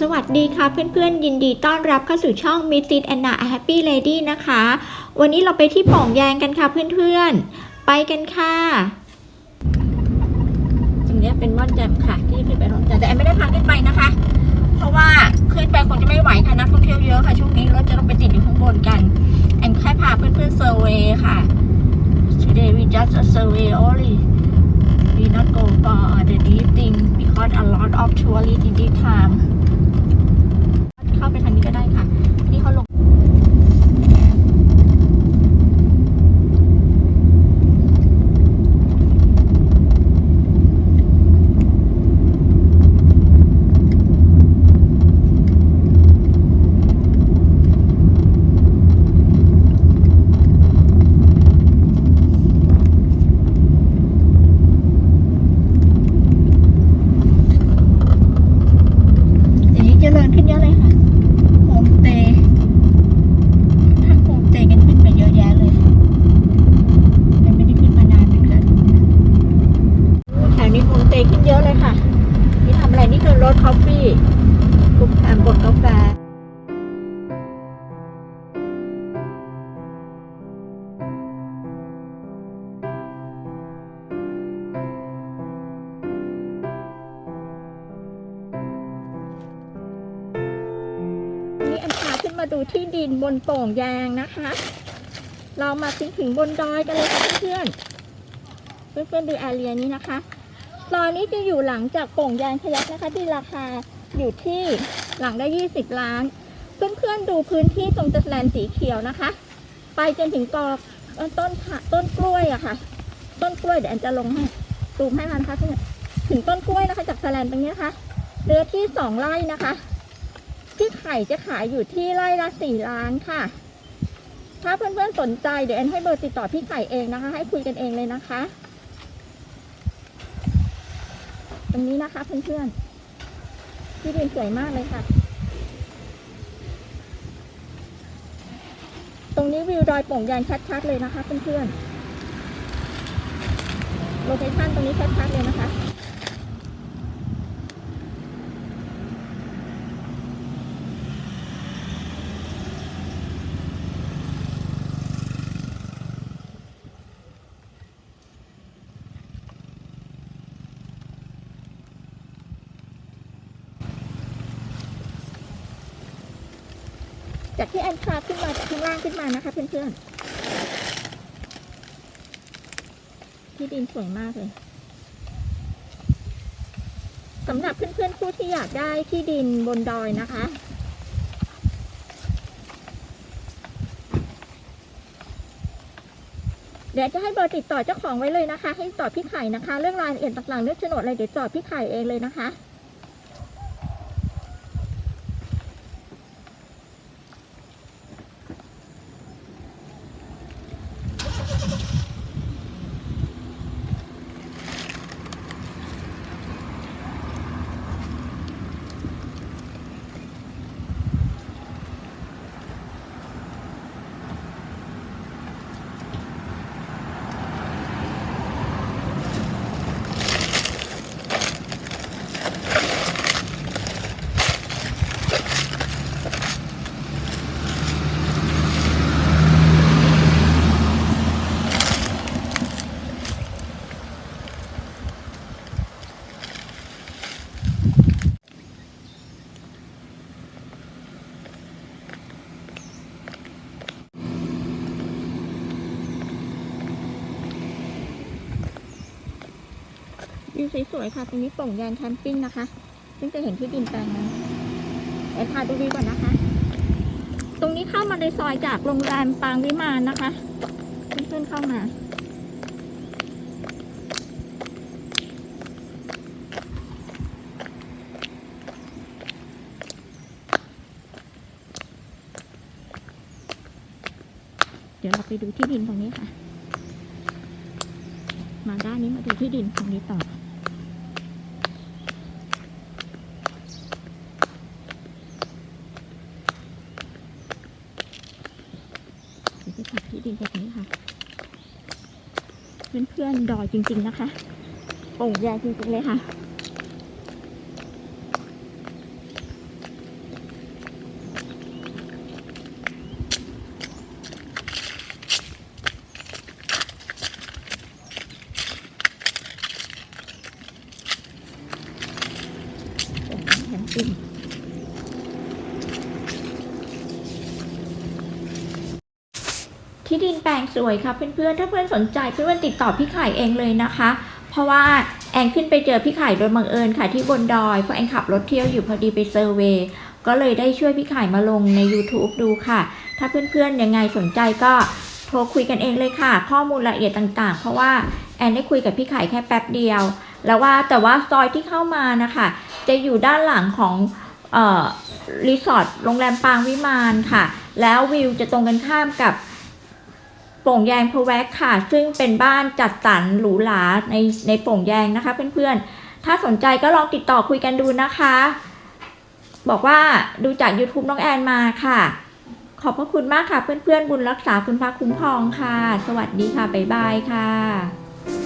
สวัสดีค่ะเพื่อนๆ ยินดีต้อนรับเข้าสู่ช่อง m i s s i Anna a Happy Lady นะคะ วันนี้เราไปที่ป่องแยงกันค่ะเพื่อนๆ ไปกันค่ะ ตรงนี้เป็นม่อนแจ่มค่ะที่ขึ้นไปม่อนแจ่มแต่แอนไม่ได้พาขึ้นไปนะคะ เพราะว่าขึ้นไปคงจะไม่ไหวค่ะนักท่องเที่ยวเยอะค่ะ ช่วงนี้รถจะต้องไปติดอยู่ข้างบนกันแอนแค่พาเพื่อนๆเซอร์เวย์ค่ะ Today we just a survey only we not go for the deep thing because a lot of tourists in this time นี่อันพาขึ้นมาดูที่ดินบนโป่งยางนะคะ เรามาถึงถึงบนดอยกันเลยค่ะเพื่อนๆเพื่อนๆดูแอเรียนี้นะคะตอนนี้จะอยู่หลังจากโป่งยางขยักนะคะ ที่ราคาอยู่ที่หลังได้20ล้าน เพื่อนๆดูพื้นที่ตรงจะแลนสีเขียวนะคะ ไปจนถึงกอเอ่อต้นขาต้นกล้วยอะค่ะ ต้นกล้วยเดี๋ยวแอนจะลงให้ตูมให้มันนะคะเพื่อนถึงต้นกล้วยนะคะ จากแลนตรงนี้นะคะเนื้อที่สองไร่นะคะ ที่ไข่จะขายอยู่ที่ไร่ละสี่ล้านค่ะ ถ้าเพื่อนๆสนใจเดี๋ยวแอนให้เบอร์ติดต่อพี่ไข่เองนะคะ ให้คุยกันเองเลยนะคะ ตรงนี้นะคะเพื่อนๆที่ดินสวยมากเลยค่ะ ตรงนี้วิวดอยโป่งยางชัดๆเลยนะคะเพื่อนๆโลเคชั่นตรงนี้ชัดๆเลยนะคะ จากที่แอนพาขึ้นมาจากข้างล่างขึ้นมานะคะเพื่อนๆ ที่ดินสวยมากเลยสำหรับเพื่อนๆผู้ที่อยากได้ที่ดินบนดอยนะคะ เดี๋ยวจะให้เบอร์ติดต่อเจ้าของไว้เลยนะคะ ให้ติดต่อพี่ไข่นะคะ เรื่องรายละเอียดต่างๆเรื่องโฉนดอะไรเดี๋ยวติดต่อพี่ไข่เองเลยนะคะ วิวสวยๆค่ะตรงนี้ป่งยางแคมปิ้งนะคะ ซึ่งจะเห็นที่ดินแปลงนั้นแอนพาดูวิวก่อนนะคะ ตรงนี้เข้ามาในซอยจากโรงแรมปางวิมานนะคะเพื่อนๆเข้ามาเดี๋ยวเราไปดูที่ดินตรงนี้ค่ะ มาด้านนี้มาดูที่ดินตรงนี้ต่อ ค่ะที่ดินแบบนี้ค่ะเพื่อนๆดอยจริง ๆ นะคะโป่งแยจริง ๆ เลยค่ะเห็ ที่ดินแปลงสวยค่ะเพื่อนๆ ถ้าเพื่อนสนใจเพื่อนๆติดต่อพี่ไข่เองเลยนะคะ เพราะว่าแอนขึ้นไปเจอพี่ไข่โดยบังเอิญค่ะที่บนดอยเพราะแอนขับรถเที่ยวอยู่พอดีไปเซอร์เวย์ก็เลยได้ช่วยพี่ไข่มาลงใน YouTube ดูค่ะ ถ้าเพื่อนๆยังไงสนใจก็โทรคุยกันเองเลยค่ะ ข้อมูลละเอียดต่างๆ เพราะว่าแอนได้คุยกับพี่ไข่แค่แป๊บเดียว แล้วว่าแต่ว่าซอยที่เข้ามานะคะ จะอยู่ด้านหลังของออรีสอร์ทโรงแรมปางวิมานค่ะ แล้ววิวจะตรงกันข้ามกับ โป่งแยงพะแวกค่ะ ซึ่งเป็นบ้านจัดสรรหรูหราในในโป่งแยงนะคะเพื่อนๆ ถ้าสนใจก็ลองติดต่อคุยกันดูนะคะ บอกว่าดูจาก YouTube น้องแอนมาค่ะ ขอบพระคุณมากค่ะเพื่อนๆ บุญรักษาคุณพระคุ้มครองค่ะ สวัสดีค่ะ บ๊ายบายค่ะ